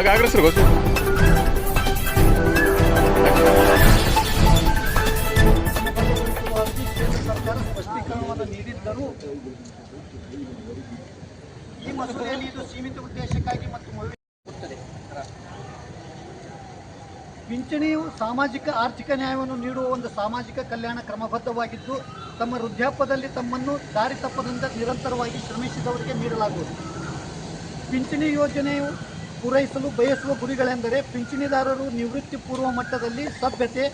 ಆಗ ಆಗ್ರಿ ಸರ್ ಗೊತ್ತು. ಈ ಇದು ಸೀಮಿತ ಉದ್ದೇಶಕ್ಕಾಗಿ ಮತ್ತು ಪಿಂಚಣಿಯು ಸಾಮಾಜಿಕ, ಆರ್ಥಿಕ ನ್ಯಾಯವನ್ನು ನೀಡುವ ಒಂದು ಸಾಮಾಜಿಕ ಕಲ್ಯಾಣ ಕ್ರಮಬದ್ಧವಾಗಿದ್ದು, ತಮ್ಮ ವೃದ್ಧಾಪ್ಯದಲ್ಲಿ ತಮ್ಮನ್ನು ದಾರಿ ತಪ್ಪದಂತೆ ನಿರಂತರವಾಗಿ ಶ್ರಮಿಸಿದವರಿಗೆ ನೀಡಲಾಗುವುದು. ಪಿಂಚಣಿ ಯೋಜನೆಯು ಪೂರೈಸಲು ಬಯಸುವ ಗುರಿಗಳೆಂದರೆ ಪಿಂಚಣಿದಾರರು ನಿವೃತ್ತಿ ಪೂರ್ವ ಮಟ್ಟದಲ್ಲಿ ಸಭ್ಯತೆ,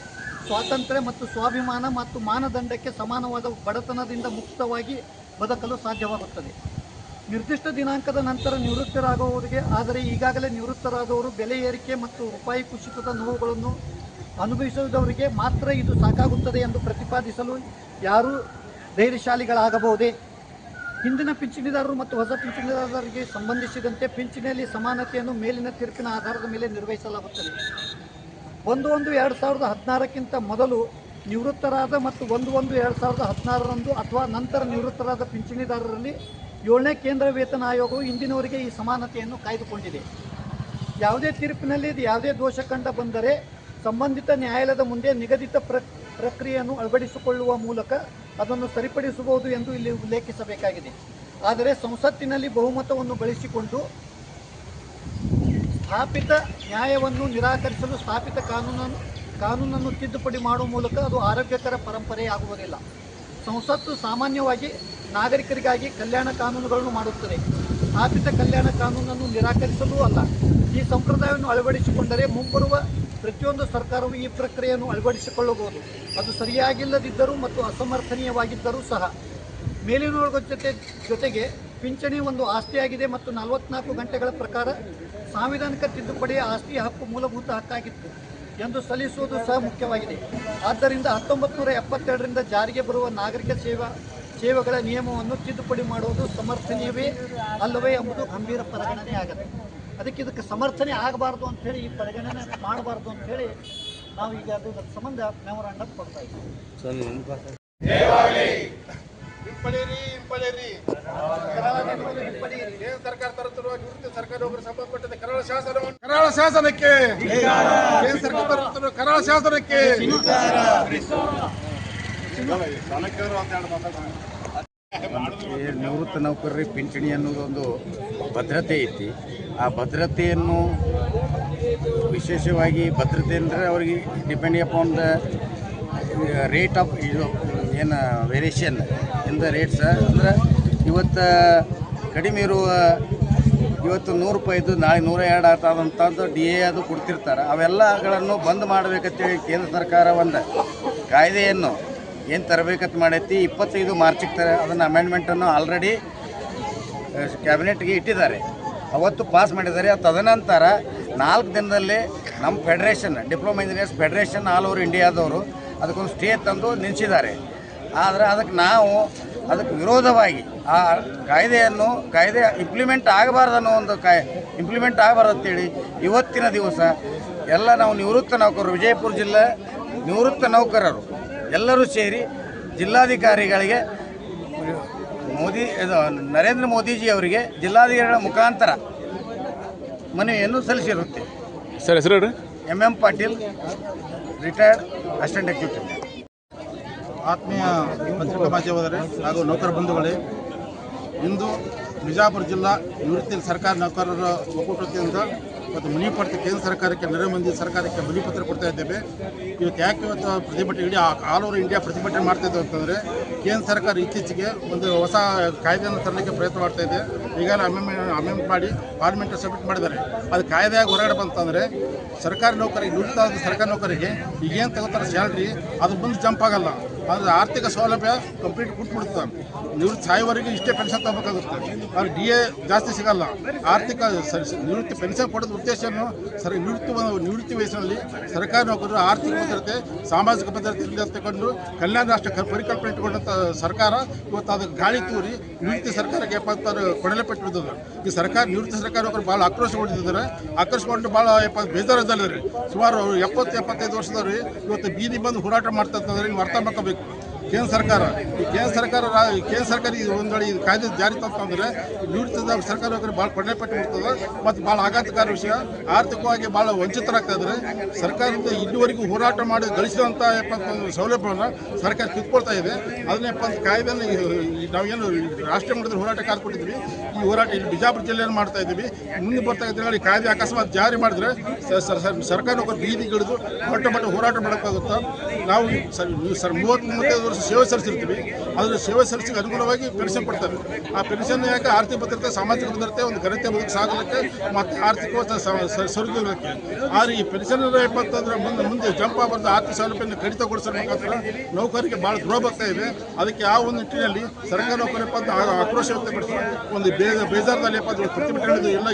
ಸ್ವಾತಂತ್ರ್ಯ ಮತ್ತು ಸ್ವಾಭಿಮಾನ ಮತ್ತು ಮಾನದಂಡಕ್ಕೆ ಸಮಾನವಾದ ಬಡತನದಿಂದ ಮುಕ್ತವಾಗಿ ಬದುಕಲು ಸಾಧ್ಯವಾಗುತ್ತದೆ. ನಿರ್ದಿಷ್ಟ ದಿನಾಂಕದ ನಂತರ ನಿವೃತ್ತರಾಗುವವರಿಗೆ, ಆದರೆ ಈಗಾಗಲೇ ನಿವೃತ್ತರಾದವರು ಬೆಲೆ ಏರಿಕೆ ಮತ್ತು ರೂಪಾಯಿ ಕುಸಿತದ ನೋವುಗಳನ್ನು ಅನುಭವಿಸುವುದವರಿಗೆ ಮಾತ್ರ ಇದು ಸಾಕಾಗುತ್ತದೆ ಎಂದು ಪ್ರತಿಪಾದಿಸಲು ಯಾರೂ ಧೈರ್ಯಶಾಲಿಗಳಾಗಬಹುದೇ? ಹಿಂದಿನ ಪಿಂಚಣಿದಾರರು ಮತ್ತು ಹೊಸ ಪಿಂಚಣಿದಾರರಿಗೆ ಸಂಬಂಧಿಸಿದಂತೆ ಪಿಂಚಣಿಯಲ್ಲಿ ಸಮಾನತೆಯನ್ನು ಮೇಲಿನ ತೀರ್ಪಿನ ಆಧಾರದ ಮೇಲೆ ನಿರ್ವಹಿಸಲಾಗುತ್ತದೆ. ಒಂದು ಒಂದು ಎರಡು ಸಾವಿರದ ಹದಿನಾರಕ್ಕಿಂತ ಮೊದಲು ನಿವೃತ್ತರಾದ ಮತ್ತು ಒಂದು ಒಂದು ಎರಡು ಸಾವಿರದ ಹದಿನಾರರಂದು ಅಥವಾ ನಂತರ ನಿವೃತ್ತರಾದ ಪಿಂಚಣಿದಾರರಲ್ಲಿ ಏಳನೇ ಕೇಂದ್ರ ವೇತನ ಆಯೋಗವು ಇಂದಿನವರೆಗೆ ಈ ಸಮಾನತೆಯನ್ನು ಕಾಯ್ದುಕೊಂಡಿದೆ. ಯಾವುದೇ ತೀರ್ಪಿನಲ್ಲಿ ಇದು ಯಾವುದೇ ದೋಷ ಕಂಡ ಬಂದರೆ ಸಂಬಂಧಿತ ನ್ಯಾಯಾಲಯದ ಮುಂದೆ ನಿಗದಿತ ಪ್ರ ಪ್ರಕ್ರಿಯೆಯನ್ನು ಅಳವಡಿಸಿಕೊಳ್ಳುವ ಮೂಲಕ ಅದನ್ನು ಸರಿಪಡಿಸಬಹುದು ಎಂದು ಇಲ್ಲಿ ಉಲ್ಲೇಖಿಸಬೇಕಾಗಿದೆ. ಆದರೆ ಸಂಸತ್ತಿನಲ್ಲಿ ಬಹುಮತವನ್ನು ಬಳಸಿಕೊಂಡು ಸ್ಥಾಪಿತ ನ್ಯಾಯವನ್ನು ನಿರಾಕರಿಸಲು ಸ್ಥಾಪಿತ ಕಾನೂನನ್ನು ಕಾನೂನನ್ನು ತಿದ್ದುಪಡಿ ಮಾಡುವ ಮೂಲಕ ಅದು ಆರೋಗ್ಯಕರ ಪರಂಪರೆಯಾಗುವುದಿಲ್ಲ. ಸಂಸತ್ತು ಸಾಮಾನ್ಯವಾಗಿ ನಾಗರಿಕರಿಗಾಗಿ ಕಲ್ಯಾಣ ಕಾನೂನುಗಳನ್ನು ಮಾಡುತ್ತದೆ. ಸ್ಥಾಪಿತ ಕಲ್ಯಾಣ ಕಾನೂನನ್ನು ನಿರಾಕರಿಸಲೂ ಅಲ್ಲ. ಈ ಸಂಪ್ರದಾಯವನ್ನು ಅಳವಡಿಸಿಕೊಂಡರೆ ಮುಂಬರುವ ಪ್ರತಿಯೊಂದು ಸರ್ಕಾರವು ಈ ಪ್ರಕ್ರಿಯೆಯನ್ನು ಅಳವಡಿಸಿಕೊಳ್ಳಬಹುದು. ಅದು ಸರಿಯಾಗಿಲ್ಲದಿದ್ದರೂ ಮತ್ತು ಅಸಮರ್ಥನೀಯವಾಗಿದ್ದರೂ ಸಹ ಮೇಲಿನವರ ಜೊತೆ ಜೊತೆಗೆ ಪಿಂಚಣಿ ಒಂದು ಆಸ್ತಿಯಾಗಿದೆ ಮತ್ತು ನಲವತ್ನಾಲ್ಕು ಗಂಟೆಗಳ ಪ್ರಕಾರ ಸಾಂವಿಧಾನಿಕ ತಿದ್ದುಪಡಿಯ ಆಸ್ತಿ ಹಕ್ಕು ಮೂಲಭೂತ ಹಕ್ಕಾಗಿತ್ತು ಎಂದು ಸಲ್ಲಿಸುವುದು ಸಹ ಮುಖ್ಯವಾಗಿದೆ. ಆದ್ದರಿಂದ ಹತ್ತೊಂಬತ್ತು ನೂರ ಎಪ್ಪತ್ತೆರಡರಿಂದ ಜಾರಿಗೆ ಬರುವ ನಾಗರಿಕ ಸೇವಾ, ಸೇವೆಗಳ ನಿಯಮವನ್ನು ತಿದ್ದುಪಡಿ ಮಾಡುವುದು ಸಮರ್ಥನೀಯವೇ ಅಲ್ಲವೇ ಎಂಬುದು ಗಂಭೀರ ಪರಿಗಣನೆ ಆಗತ್ತೆ ಅದಕ್ಕೆ ಇದಕ್ಕೆ ಸಮರ್ಥನೆ ಆಗಬಾರ್ದು ಹೇಳಿ ಈ ಪರಿಗಣನೆ ಮಾಡಬಾರ್ದು ಹೇಳಿ ನಾವು ಈಗ ಅದು ಸಂಬಂಧ ಮೆಮೊರಾಂಡಮ್ ಕೊಡ್ತಾ ಇದ್ದೀವಿ. ಸರ್ಕಾರ ತರುತ್ತಿರುವ ನಿವೃತ್ತಿ ಸರ್ಕಾರ ಸಂಬಂಧಪಟ್ಟಂತ ಕರಾಳ ಶಾಸನವನ್ನು ಕರಾಳ ಶಾಸನಕ್ಕೆ ಕೇಂದ್ರ ಸರ್ಕಾರ ತರುತ್ತಿರುವ ಕರಾಳ ಶಾಸನಕ್ಕೆ ನಿವೃತ್ತ ನೌಕರರಿಗೆ ಪಿಂಚಣಿ ಅನ್ನೋದೊಂದು ಭದ್ರತೆ ಐತಿ. ಆ ಭದ್ರತೆಯನ್ನು ವಿಶೇಷವಾಗಿ ಭದ್ರತೆ ಅಂದರೆ ಅವರಿಗೆ depend upon the rate of ಇದು, ಏನು ವೇರಿಯೇಷನ್ ಇನ್ ದ ರೇಟ್ಸ್ ಅಂದ್ರೆ ಇವತ್ತು ಕಡಿಮೆ ಇರುವ ಇವತ್ತು ನೂರು ರೂಪಾಯಿದು ನಾಳೆ ನೂರ ಎರಡು ಆಗ್ತದಂಥದ್ದು ಡಿ ಎ ಅದು ಕೊಡ್ತಿರ್ತಾರೆ. ಅವೆಲ್ಲಗಳನ್ನು ಬಂದ್ ಮಾಡಬೇಕಂತೇಳಿ ಕೇಂದ್ರ ಸರ್ಕಾರ ಒಂದು ಕಾಯ್ದೆಯನ್ನು ಏನು ತರಬೇಕಂತ ಮಾಡೈತಿ, ಇಪ್ಪತ್ತೈದು ಮಾರ್ಚಿಗೆ ತರ ಅದನ್ನು ಅಮೆಂಡ್ಮೆಂಟನ್ನು ಆಲ್ರೆಡಿ ಕ್ಯಾಬಿನೆಟ್ಗೆ ಇಟ್ಟಿದ್ದಾರೆ. ಅವತ್ತು ಪಾಸ್ ಮಾಡಿದ್ದಾರೆ. ತದನಂತರ ನಾಲ್ಕು ದಿನದಲ್ಲಿ ನಮ್ಮ federation, diploma engineers federation all over ಇಂಡಿಯಾದವರು ಅದಕ್ಕೊಂದು ಸ್ಟೇ ತಂದು ನಿಲ್ಲಿಸಿದ್ದಾರೆ ಆದರೆ ಅದಕ್ಕೆ ನಾವು ಅದಕ್ಕೆ ವಿರೋಧವಾಗಿ ಆ ಕಾಯ್ದೆಯನ್ನು, ಕಾಯ್ದೆ ಇಂಪ್ಲಿಮೆಂಟ್ ಆಗಬಾರ್ದು ಅನ್ನೋ ಒಂದು ಕಾಯ್ ಇಂಪ್ಲಿಮೆಂಟ್ ಆಗಬಾರ್ದು ಅಂತೇಳಿ ಇವತ್ತಿನ ದಿವಸ ಎಲ್ಲ ನಾವು ನಿವೃತ್ತ ನೌಕರರು, ವಿಜಯಪುರ ಜಿಲ್ಲೆ ನಿವೃತ್ತ ನೌಕರರು ಎಲ್ಲರೂ ಸೇರಿ ಜಿಲ್ಲಾಧಿಕಾರಿಗಳಿಗೆ ಮೋದಿ ಇದು ನರೇಂದ್ರ ಮೋದಿಜಿ ಅವರಿಗೆ ಜಿಲ್ಲಾಧಿಕಾರಿಗಳ ಮುಖಾಂತರ ಮನವಿಯನ್ನು ಸಲ್ಲಿಸಿರುತ್ತೆ. ಸರ್ ಹೆಸರು M M M Patil retired assistant executive ಆತ್ಮೀಯ ಪತ್ರಿಕಾ ಮಾಧ್ಯಮದವರೇ ಹಾಗೂ ನೌಕರ ಬಂಧುಗಳೇ ಇಂದು ಬಿಜಾಪುರ ಜಿಲ್ಲಾ ನಿವೃತ್ತಿ ಸರ್ಕಾರ ನೌಕರರ ಒಕ್ಕೂಟದಿಂದ ಮತ್ತು ಮನವಿ ಕೇಂದ್ರ ಸರ್ಕಾರಕ್ಕೆ ನರೇಂದ್ರ ಮೋದಿ ಸರ್ಕಾರಕ್ಕೆ ಮನವಿ ಪತ್ರ ಕೊಡ್ತಾ ಇದ್ದೇವೆ. ಇವತ್ತು ಯಾಕೆ ಇವತ್ತು ಪ್ರತಿಭಟನೆ ಇಡೀ ಆಲ್ ಓವರ್ ಇಂಡಿಯಾ ಪ್ರತಿಭಟನೆ ಮಾಡ್ತಾ ಇದ್ದೇವೆ ಅಂತಂದರೆ ಕೇಂದ್ರ ಸರ್ಕಾರ ಇತ್ತೀಚೆಗೆ ಒಂದು ಹೊಸ ಕಾಯ್ದೆಯನ್ನು ತರಲಿಕ್ಕೆ ಪ್ರಯತ್ನ ಮಾಡ್ತಾ ಇದೆ. ಈಗಾಗಲೇ ಅಮೆಂಡ್ಮೆಂಟ್ ಅಮೆಂಡ್ ಮಾಡಿ ಪಾರ್ಲಿಮೆಂಟ್ ಸಬ್ಮಿಟ್ ಮಾಡಿದ್ದಾರೆ. ಅದು ಕಾಯ್ದೆಯಾಗಿ ಹೊರಗಡೆ ಬಂತಂದರೆ ಸರ್ಕಾರಿ ನೌಕರಿಗೆ ನಿವೃತ್ತ ಸರ್ಕಾರಿ ನೌಕರಿಗೆ ಈಗೇನು ತಗೋತಾರೆ ಸ್ಯಾಲ್ರಿ ಅದು ಮುಂದೆ ಜಂಪ್ ಆಗಲ್ಲ. ಆದರೆ ಆರ್ಥಿಕ ಸೌಲಭ್ಯ ಕಂಪ್ಲೀಟ್ ಕೊಟ್ಬಿಡ್ತದೆ ನಿವೃತ್ತಿ ಸಾಯುವವರೆಗೆ ಇಷ್ಟೇ ಪೆನ್ಷನ್ ತಗೋಬೇಕಾಗುತ್ತೆ. ಅವ್ರು ಡಿ ಎ ಜಾಸ್ತಿ ಸಿಗಲ್ಲ. ಆರ್ಥಿಕ ನಿವೃತ್ತಿ ಪೆನ್ಷನ್ ಕೊಡೋದು ಉದ್ದೇಶನು ಸರ್, ನಿವೃತ್ತಿ ನಿವೃತ್ತಿ ವಯಸ್ಸಿನಲ್ಲಿ ಸರ್ಕಾರಿ ನೌಕರರು ಆರ್ಥಿಕ ಭದ್ರತೆ, ಸಾಮಾಜಿಕ ಭದ್ರತೆ ತಗೊಂಡು ಕಲ್ಯಾಣ ರಾಷ್ಟ್ರ ಪರಿಕಲ್ಪನೆ ಇಟ್ಟುಕೊಂಡಂಥ ಸರ್ಕಾರ ಇವತ್ತು ಅದಕ್ಕೆ ಗಾಳಿ ತೂರಿ ನಿವೃತ್ತಿ ಸರ್ಕಾರಕ್ಕೆ ಎಪ್ಪತ್ತಾರು ಕೊಡಲೆ ಪೆಟ್ಟಿರ್ತದೆ ಈ ಸರ್ಕಾರ, ನಿವೃತ್ತಿ ಸರ್ಕಾರ ನೌಕರು ಭಾಳ ಆಕ್ರೋಶಗೊಂಡಿದ್ದಾರೆ ಆಕ್ರೋಶಗೊಂಡು ಭಾಳ ಎಪ್ಪ ರೀ ಸುಮಾರು ಎಪ್ಪತ್ತು, ಎಪ್ಪತ್ತೈದು ವರ್ಷದವ್ರು ಇವತ್ತು ಬೀದಿ ಬಂದು ಹೋರಾಟ ಮಾಡ್ತಾ ಇರ್ತದೆ ನೀವು ಅರ್ಥ ಮಾಡ್ಕೋಬೇಕು. ಕೇಂದ್ರ ಸರ್ಕಾರ, ಈ ಕೇಂದ್ರ ಸರ್ಕಾರ ಕೇಂದ್ರ ಸರ್ಕಾರ ಈ ಒಂದು ವೇಳೆ ಕಾಯ್ದೆ ಜಾರಿ ತಂತಂದ್ರೆ ನಿವೃತ್ತ ಸರ್ಕಾರ ಭಾಳ ಪಟ್ಟು ಬಿಡ್ತದೆ ಮತ್ತು ಭಾಳ ಆಘಾತಕಾರಿ ವಿಷಯ. ಆರ್ಥಿಕವಾಗಿ ಭಾಳ ವಂಚಿತರಾಗ್ತದೆ ಸರ್ಕಾರದಿಂದ ಇಲ್ಲಿವರೆಗೂ ಹೋರಾಟ ಮಾಡಿ ಗಳಿಸಿದಂಥ ಸೌಲಭ್ಯವನ್ನು ಸರ್ಕಾರ ಕಿತ್ಕೊಳ್ತಾ ಇದೆ. ಅದನ್ನ ಎಪ್ಪತ್ತು ಕಾಯ್ದೆಯನ್ನು ನಾವೇನು ರಾಷ್ಟ್ರೀಯ ಮಟ್ಟದಲ್ಲಿ ಹೋರಾಟ ಕಾದ್ಕೊಟ್ಟಿದ್ವಿ ಈ ಹೋರಾಟ ಇಲ್ಲಿ ಬಿಜಾಪುರ ಜಿಲ್ಲೆಯನ್ನು ಮಾಡ್ತಾ ಇದ್ದೀವಿ. ಮುಂದೆ ಬರ್ತಾ ಇದ್ದರೆ ಅಲ್ಲಿ ಕಾಯ್ದೆ ಅಕಸ್ಮಾತ್ ಜಾರಿ ಮಾಡಿದ್ರೆ ಸರ್ಕಾರ ಬೀದಿಗಿಳಿದು ದೊಡ್ಡ ಮಟ್ಟ ಹೋರಾಟ ಮಾಡೋಕ್ಕಾಗುತ್ತಾ? ನಾವು ಸರ್ ಮೂವತ್ತು, ಮೂವತ್ತೈದು ಸೇವೆ ಸಲ್ಲಿಸಿರ್ತೀವಿ ಅದರ ಸೇವೆ ಸಲ್ಲಿಸಿಗೆ ಅನುಗುಣವಾಗಿ ಪೆನ್ಷನ್ ಕೊಡ್ತಾರೆ ಆ ಪೆನ್ಷನ್ ಯಾಕೆ ಆರ್ಥಿಕ ಭದ್ರತೆ, ಸಾಮಾಜಿಕ ಭದ್ರತೆ ಒಂದು ಘನತೆ ಬದುಕು ಸಾಗಲಿಕ್ಕೆ ಮತ್ತು ಆರ್ಥಿಕ ಸರಿದೂಗಲಿಕ್ಕೆ ಆದರೆ ಈ ಪೆನ್ಷನ್ ಎಪ್ಪತ್ತಂದ್ರೆ ಮುಂದೆ ಮುಂದೆ ಜಂಪ್ ಆಗಬಾರ್ದು. ಆರ್ಥಿಕ ಸೌಲಭ್ಯವನ್ನು ಕಡಿತಗೊಳಿಸಬೇಕಾದ್ರೆ ನೌಕರಿಗೆ ಭಾಳ ದ್ರೋಹ ಬರ್ತಾ ಇದೆ. ಅದಕ್ಕೆ ಆ ಒಂದು ನಿಟ್ಟಿನಲ್ಲಿ ಸರ್ಕಾರ ಆ- ಆಕ್ರೋಶ ವ್ಯಕ್ತಪಡಿಸಿ ಒಂದು ಬೇಜ ಬೇಜಾರದಲ್ಲಿ ಅದು ಪ್ರತಿಭಟನೆ ಎಲ್ಲ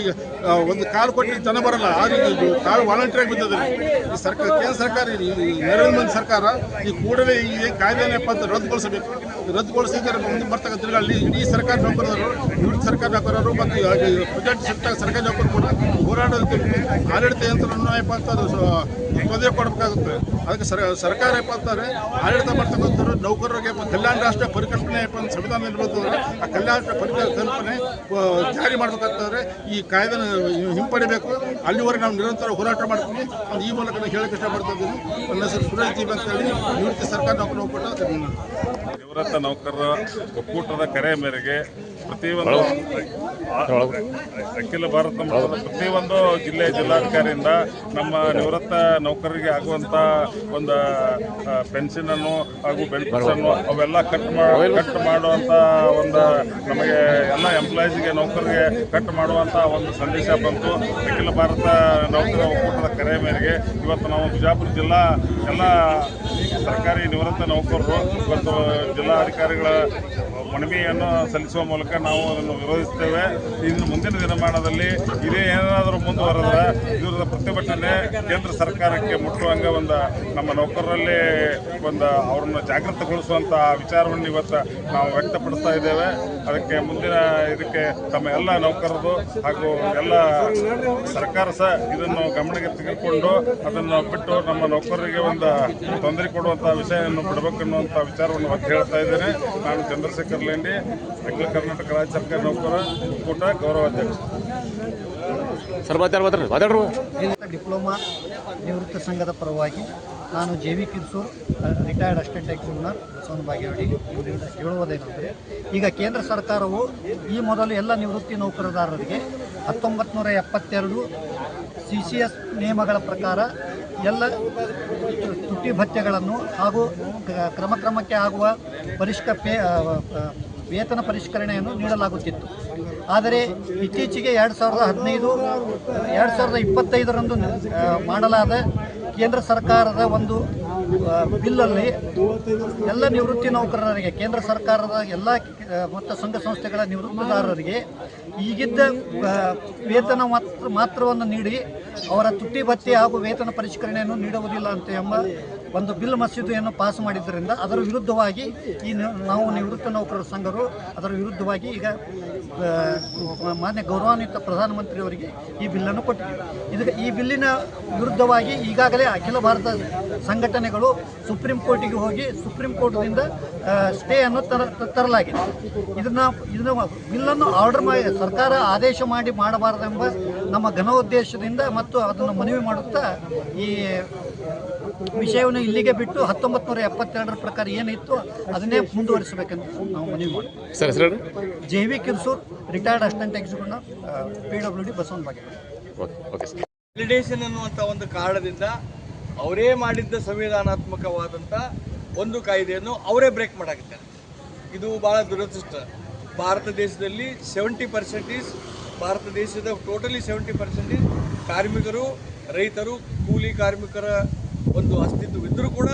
ಒಂದು ಕಾಲು ಕೊಟ್ಟು ಜನ ಬರಲ್ಲ. ಆದರೆ ಕಾಲು ವಾಲಂಟಿಯರ್ ಬಿದ್ದದೆ ಈ ಸರ್ಕಾರ, ಕೇಂದ್ರ ಸರ್ಕಾರ ನರೇಂದ್ರ ಮೋದಿ ಸರ್ಕಾರ ಈ ಕೂಡಲೇ ಈ ಕಾಯ್ದೆನಪ್ಪ ಅಂತ ರದ್ದುಗೊಳಿಸಬೇಕು ರದ್ದುಗೊಳಿಸಿದರೆ ಮುಂದೆ ಬರ್ತಕ್ಕಂಥ ದಿನಗಳಲ್ಲಿ ಇಡೀ ಸರ್ಕಾರ ನೌಕರರು ಇವ್ರ ಸರ್ಕಾರ ನೌಕರರು ಮತ್ತು ಸೆಕ್ಟರ್ ಸರ್ಕಾರಿ ನೌಕರರು ಕೂಡ ಹೋರಾಡೋದಕ್ಕೆ ಆಡಳಿತ ಯಂತ್ರ ಏನಪ್ಪ ಅದು ಕೊಡಬೇಕಾಗುತ್ತೆ. ಅದಕ್ಕೆ ಸರ್, ಸರ್ಕಾರ ಏನಪ್ಪ ಅಂತಾರೆ ಆಡಳಿತ ಮಾಡ್ತಕ್ಕಂಥವ್ರು, ನೌಕರರಿಗೆ ಕಲ್ಯಾಣ ರಾಷ್ಟ್ರ ಪರಿಕಲ್ಪನೆ ಏನಪ್ಪ ಅಂತ ಸಂವಿಧಾನ ನಿರ್ಮಿಸಿದ್ರೆ ಆ ಕಲ್ಯಾಣ ರಾಷ್ಟ್ರ ಪರಿಕಲ್ಪನೆ ಜಾರಿ ಮಾಡ್ಬೇಕಂತಂದ್ರೆ ಈ ಕಾಯ್ದೆ ಹಿಂಪಡಿಬೇಕು. ಅಲ್ಲಿವರೆಗೆ ನಾವು ನಿರಂತರ ಹೋರಾಟ ಮಾಡ್ತೀವಿ. ಅದು ಈ ಮೂಲಕ ಹೇಳಕ್ಕೆ ಇಷ್ಟಪಡ್ತಾ ಇದ್ದೀನಿ. ನನ್ನ ಹೆಸರು ಸುರೇಶ್ ಅಂತ ಹೇಳಿ. ನಿವೃತ್ತಿ ಸರ್ಕಾರ ನೌಕರ ಒಕ್ಕೂಟ. ನಿವೃತ್ತ ನೌಕರರ ಒಕ್ಕೂಟದ ಕರೆ ಮೇರೆಗೆ ಪ್ರತಿಯೊಂದು ಅಖಿಲ ಭಾರತ ಮಟ್ಟದ ಪ್ರತಿಯೊಂದು ಜಿಲ್ಲೆ ಜಿಲ್ಲಾಧಿಕಾರಿಯಿಂದ ನಮ್ಮ ನಿವೃತ್ತ ನೌಕರರಿಗೆ ಆಗುವಂತ ಒಂದು ಪೆನ್ಷನ್ ಅನ್ನು ಹಾಗೂ ಬೆನಿಫಿಟ್ಸ್ ಅನ್ನು ಅವೆಲ್ಲ ಕಟ್ ಮಾಡಿ ಕಟ್ ಮಾಡುವಂತ ಒಂದು ನಮಗೆ ಎಲ್ಲ ಎಂಪ್ಲಾಯೀಸ್ಗೆ ನೌಕರಿಗೆ ಕಟ್ ಮಾಡುವಂತ ಒಂದು ಸಂದೇಶ ಬಂತು. ಅಖಿಲ ಭಾರತ ನೌಕರ ಒಕ್ಕೂಟದ ಕರೆ ಮೇರೆಗೆ ಇವತ್ತು ನಾವು ಬಿಜಾಪುರ ಜಿಲ್ಲಾ ಎಲ್ಲ ಸರ್ಕಾರಿ ನಿವೃತ್ತ ನೌಕರರು ಇವತ್ತು ಜಿಲ್ಲಾಧಿಕಾರಿಗಳ ಮನವಿಯನ್ನು ಸಲ್ಲಿಸುವ ಮೂಲಕ ನಾವು ಅದನ್ನು ವಿರೋಧಿಸುತ್ತೇವೆ ಇನ್ನು ಮುಂದಿನ ದಿನಮಾನದಲ್ಲಿ ಇದೇ ಏನಾದರೂ ಮುಂದುವರೆದ್ರೆ ಇದರ ಪ್ರತಿಭಟನೆ ಕೇಂದ್ರ ಸರ್ಕಾರಕ್ಕೆ ಮುಟ್ಟುವಂಗ ಒಂದು ನಮ್ಮ ನೌಕರರಲ್ಲಿ ಒಂದು ಅವ್ರನ್ನ ಜಾಗೃತಗೊಳಿಸುವಂತಹ ವಿಚಾರವನ್ನು ಇವತ್ತು ನಾವು ವ್ಯಕ್ತಪಡಿಸ್ತಾ ಇದ್ದೇವೆ. ಅದಕ್ಕೆ ಮುಂದಿನ ಇದಕ್ಕೆ ತಮ್ಮ ಎಲ್ಲ ನೌಕರರು ಹಾಗೂ ಎಲ್ಲ ಸರ್ಕಾರ ಸಹ ಇದನ್ನು ಗಮನಕ್ಕೆ ತೆಗೆದುಕೊಂಡು ಅದನ್ನು ಬಿಟ್ಟು ನಮ್ಮ ನೌಕರರಿಗೆ ಒಂದು ತೊಂದರೆ ಕೊಡುವಂಥ ವಿಷಯವನ್ನು ಬಿಡಬೇಕನ್ನುವಂಥ ವಿಚಾರವನ್ನು ಮತ್ತೆ ಹೇಳ್ತಾ ಇದ್ದೇನೆ. ನಾನು ಚಂದ್ರಶೇಖರ್ ಲೆಂಡಿ ಅಖಿಲ ಕರ್ನಾಟಕ ರಾಜ್ಯ ಸರ್ಕಾರ ನೌಕರ ಒಕ್ಕೂಟ ಗೌರವಾಧ್ಯಕ್ಷ ಸರ್ ಮಾತಾಡ್ ಮಾತಾಡ್ರಿ? ಮಾತಾಡ್ರು. ಡಿಪ್ಲೊಮಾ ನಿವೃತ್ತ ಸಂಘದ ಪರವಾಗಿ ನಾನು J V Kirsur retired assistant examiner Basavana Bagewadi ಇವರಿಂದ ಹೇಳುವುದೇನೆಂದರೆ ಈಗ ಕೇಂದ್ರ ಸರ್ಕಾರವು ಈ ಮೊದಲು ಎಲ್ಲ ನಿವೃತ್ತಿ ನೌಕರದಾರರಿಗೆ ಹತ್ತೊಂಬತ್ತು ನೂರ ಎಪ್ಪತ್ತೆರಡು ಸಿ ಸಿ ಎಸ್ ನಿಯಮಗಳ ಪ್ರಕಾರ ಎಲ್ಲ ತುಟ್ಟಿ ಭತ್ಯೆಗಳನ್ನು ಹಾಗೂ ಕ್ರಮ ಕ್ರಮಕ್ಕೆ ಆಗುವ ಪರಿಷ್ಕ ಪೇ ವೇತನ ಪರಿಷ್ಕರಣೆಯನ್ನು ನೀಡಲಾಗುತ್ತಿತ್ತು. ಆದರೆ ಇತ್ತೀಚೆಗೆ ಎರಡು ಸಾವಿರದ ಹದಿನೈದು, ಎರಡು ಸಾವಿರದ ಇಪ್ಪತ್ತೈದರಂದು ಮಾಡಲಾದ ಕೇಂದ್ರ ಸರ್ಕಾರದ ಒಂದು ಬಿಲ್ಲಲ್ಲಿ ಎಲ್ಲ ನಿವೃತ್ತಿ ನೌಕರರಿಗೆ, ಕೇಂದ್ರ ಸರ್ಕಾರದ ಎಲ್ಲ ಮತ್ತ ಸಂಘ ಸಂಸ್ಥೆಗಳ ನಿವೃತ್ತಿದಾರರಿಗೆ ಈಗಿದ್ದ ವೇತನ ಮಾತ್ರ ಮಾತ್ರವನ್ನು ನೀಡಿ ಅವರ ತುಟ್ಟಿ ಭತ್ಯೆ ಹಾಗೂ ವೇತನ ಪರಿಷ್ಕರಣೆಯನ್ನು ನೀಡುವುದಿಲ್ಲ ಅಂತ ಎಂಬ ಒಂದು ಬಿಲ್ ಮಸೂದೆಯನ್ನು ಪಾಸ್ ಮಾಡಿದ್ದರಿಂದ ಅದರ ವಿರುದ್ಧವಾಗಿ ಈ ನಾವು ನಿವೃತ್ತ ನೌಕರರ ಸಂಘರು ಅದರ ವಿರುದ್ಧವಾಗಿ ಈಗ ಮಾನ್ಯ ಗೌರವಾನ್ವಿತ ಪ್ರಧಾನಮಂತ್ರಿಯವರಿಗೆ ಈ ಬಿಲ್ಲನ್ನು ಕೊಟ್ಟಿದ್ದೀವಿ. ಇದಕ್ಕೆ ಈ ಬಿಲ್ಲಿನ ವಿರುದ್ಧವಾಗಿ ಈಗಾಗಲೇ ಅಖಿಲ ಭಾರತ ಸಂಘಟನೆಗಳು ಸುಪ್ರೀಂ ಕೋರ್ಟಿಗೆ ಹೋಗಿ ಸುಪ್ರೀಂ ಕೋರ್ಟ್ನಿಂದ ಸ್ಟೇ ಅನ್ನು ತರ, ತರಲಾಗಿದೆ. ಇದನ್ನ ಇದನ್ನ ಬಿಲ್ಲನ್ನು ಆರ್ಡರ್ ಮಾಡಿ ಸರ್ಕಾರ ಆದೇಶ ಮಾಡಿ ಮಾಡಬಾರದೆಂಬ ನಮ್ಮ ಘನ ಉದ್ದೇಶದಿಂದ ಮತ್ತು ಅದನ್ನು ಮನವಿ ಮಾಡುತ್ತಾ ಈ ವಿಷಯವನ್ನು ಇಲ್ಲಿಗೆ ಬಿಟ್ಟು ಹತ್ತೊಂಬತ್ತು ನೂರ ಎಪ್ಪತ್ತೆರಡರ ಪ್ರಕಾರ ಏನಿತ್ತು ಅದನ್ನೇ ಮುಂದುವರಿಸಬೇಕೆಂದು ನಾವು ಮನವಿ ಮಾಡ್ತೀವಿ. Sir J V Kirsur retired assistant executive P W D Basavana ಬಗ್ಗೆ ಓಕೆ ಓಕೆ ಸರ್. ವ್ಯಾಲಿಡೇಷನ್ ಅನ್ನುವಂಥ ಒಂದು ಕಾರಣದಿಂದ ಅವರೇ ಮಾಡಿದ್ದ ಸಂವಿಧಾನಾತ್ಮಕವಾದಂಥ ಒಂದು ಕಾಯ್ದೆಯನ್ನು ಅವರೇ ಬ್ರೇಕ್ ಮಾಡಾಕಿದ್ದಾರೆ. ಇದು ಭಾಳ ದುರದೃಷ್ಟ. ಭಾರತ ದೇಶದಲ್ಲಿ ಸೆವೆಂಟಿ ಪರ್ಸೆಂಟೇಜ್ ಭಾರತ ದೇಶದ ಟೋಟಲಿ ಸೆವೆಂಟಿ ಪರ್ಸೆಂಟೇಜ್ ಕಾರ್ಮಿಕರು ರೈತರು ಕೂಲಿ ಕಾರ್ಮಿಕರ ಒಂದು ಅಸ್ತಿತ್ವವಿದ್ದರೂ ಕೂಡ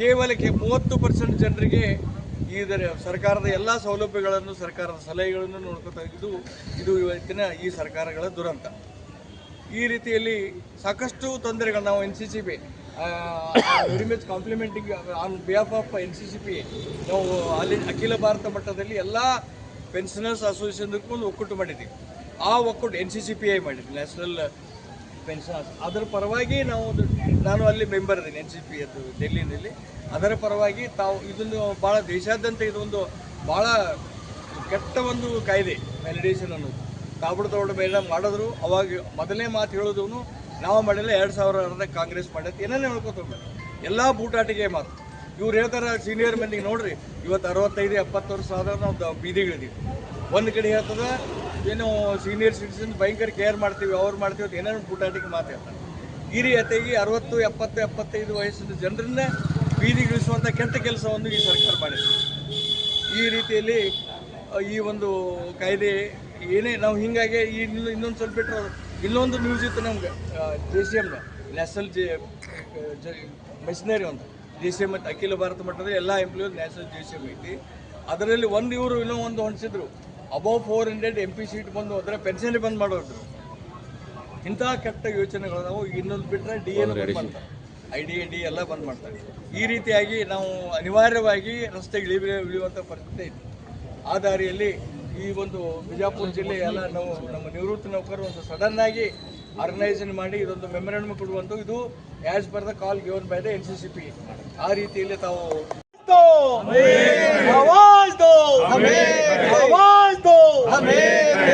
ಕೇವಲ ಮೂವತ್ತು ಪರ್ಸೆಂಟ್ ಜನರಿಗೆ ಇದರ ಸರ್ಕಾರದ ಎಲ್ಲ ಸೌಲಭ್ಯಗಳನ್ನು, ಸರ್ಕಾರದ ಸಲಹೆಗಳನ್ನು ನೋಡ್ಕೊತಾ ಇದ್ದು ಇದು ಇವತ್ತಿನ ಈ ಸರ್ಕಾರಗಳ ದುರಂತ. ಈ ರೀತಿಯಲ್ಲಿ ಸಾಕಷ್ಟು ತೊಂದರೆಗಳು ನಾವು N C C P very much complimenting on behalf of N C C P ನಾವು ಅಲ್ಲಿ ಅಖಿಲ ಭಾರತ ಮಟ್ಟದಲ್ಲಿ ಎಲ್ಲ ಪೆನ್ಷನರ್ಸ್ ಅಸೋಸಿಯೇಷನ್ಗೂ ಒಂದು ಒಕ್ಕೂಟ ಮಾಡಿದ್ದೀವಿ. ಆ ಒಕ್ಕೂಟ N C C P I ಮಾಡಿದ್ವಿ ನ್ಯಾಷನಲ್ ಪೆನ್ಷನರ್ಸ್ ಅದರ ಪರವಾಗಿ ನಾವು ನಾನು ಅಲ್ಲಿ ಮೆಂಬರ್ ಇದ್ದೀನಿ ಎನ್ ಸಿ ಪಿ ಅದು ಡೆಲ್ಲಿನಲ್ಲಿ ಅದರ ಪರವಾಗಿ ತಾವು ಇದನ್ನು ಭಾಳ ದೇಶಾದ್ಯಂತ ಇದೊಂದು ಭಾಳ ಕೆಟ್ಟ ಒಂದು ಕಾಯ್ದೆ ವ್ಯಾಲಿಡೇಷನ್ ಅನ್ನೋದು. ತಾಬಡ್ ತೋಡ್ ಮೇಲೆ ಮಾಡಿದ್ರು. ಅವಾಗ ಮೊದಲನೇ ಮಾತು ಹೇಳೋದು ನಾವು ಮಾಡಿಲ್ಲ, ಎರಡು ಸಾವಿರ ಅರ್ಧ ಕಾಂಗ್ರೆಸ್ ಮಾಡೈತೆ ಏನೇನು ಹೇಳ್ಕೊತಾರೆ ಎಲ್ಲ ಬೂಟಾಟಿಗೆ ಮಾತು. ಇವ್ರು ಹೇಳ್ತಾರೆ ಸೀನಿಯರ್ ಮಂದಿಗೆ ನೋಡ್ರಿ, ಇವತ್ತು ಅರವತ್ತೈದು ಎಪ್ಪತ್ತು ವರ್ಷ ಆದ್ರೆ ನಾವು ಬೀದಿಗಿಳಿದೀವಿ ಒಂದು ಕಡೆ ಹೇಳ್ತದ ಏನು ಸೀನಿಯರ್ ಸಿಟಿಸನ್ ಭಯಂಕರ ಕೇರ್ ಮಾಡ್ತೀವಿ, ಅವ್ರು ಮಾಡ್ತೀವಿ ಅಂತ ಏನೇನು ಪುಟಾಟಿಗೆ ಮಾತಾಡ್ತಾರೆ ರೀತಿಯಾಗಿ ಅರವತ್ತು, ಎಪ್ಪತ್ತು, ಎಪ್ಪತ್ತೈದು ವಯಸ್ಸಿನ ಜನರನ್ನೇ ಬೀದಿಗಿಳಿಸುವಂಥ ಕೆಟ್ಟ ಕೆಲಸವನ್ನು ಈ ಸರ್ಕಾರ ಮಾಡಿದೆ. ಈ ರೀತಿಯಲ್ಲಿ ಈ ಒಂದು ಕಾಯ್ದೆ ಏನೇ, ನಾವು ಹಿಂಗಾಗಿ ಈ ಇನ್ನೊಂದು ಸ್ವಲ್ಪ ಬಿಟ್ಟರೆ ಇನ್ನೊಂದು ನ್ಯೂಸ್ ಇತ್ತು ನಮ್ಗೆ ಜೆ ಸಿ ಎಮ್ನ ನ್ಯಾಷನಲ್ ಜೆ ಮೆಷಿನರಿ ಒಂದು. ಜೆ ಸಿ ಎಂ ಅಖಿಲ ಭಾರತ ಮಟ್ಟದ ಎಲ್ಲ employees national J C M ಐತಿ. ಅದರಲ್ಲಿ ಒಂದು ಇವರು ಇನ್ನೊಂದು ಒಂದು ಹೊಂದಿಸಿದ್ರು above four hundred M P seat ಬಂದು ಅದರ ಪೆನ್ಷನ್ ಬಂದ್ ಮಾಡೋದ್ರು ಇಂಥ ಕೆಟ್ಟ ಯೋಚನೆಗಳು ನಾವು ಇನ್ನೊಂದು ಬಿಟ್ಟರೆ ಡಿ ಎಲ್ ಮಾಡ್ತಾರೆ. ಐ ಡಿ ಡಿ ಎಲ್ಲ ಬಂದ್ ಮಾಡ್ತಾರೆ. ಈ ರೀತಿಯಾಗಿ ನಾವು ಅನಿವಾರ್ಯವಾಗಿ ರಸ್ತೆಗೆ ಇಳಿ ಇಳಿಯುವಂಥ ಪರಿಸ್ಥಿತಿ ಇದೆ. ಆ ದಾರಿಯಲ್ಲಿ ಈ ಒಂದು ಬಿಜಾಪುರ ಜಿಲ್ಲೆ ಎಲ್ಲ ನಾವು ನಮ್ಮ ನಿವೃತ್ತ ನೌಕರರು ಒಂದು ಸಡನ್ ಆಗಿ ಆರ್ಗನೈಸೇಷನ್ ಮಾಡಿ ಇದೊಂದು ಮೆಮೊರಂಡಮ್ ಕೊಡುವಂಥ ಇದು as per the call given by the N C C P ಆ ರೀತಿಯಲ್ಲಿ ತಾವು ಆವಾಜ್ ದೋ ಆವಾಜ್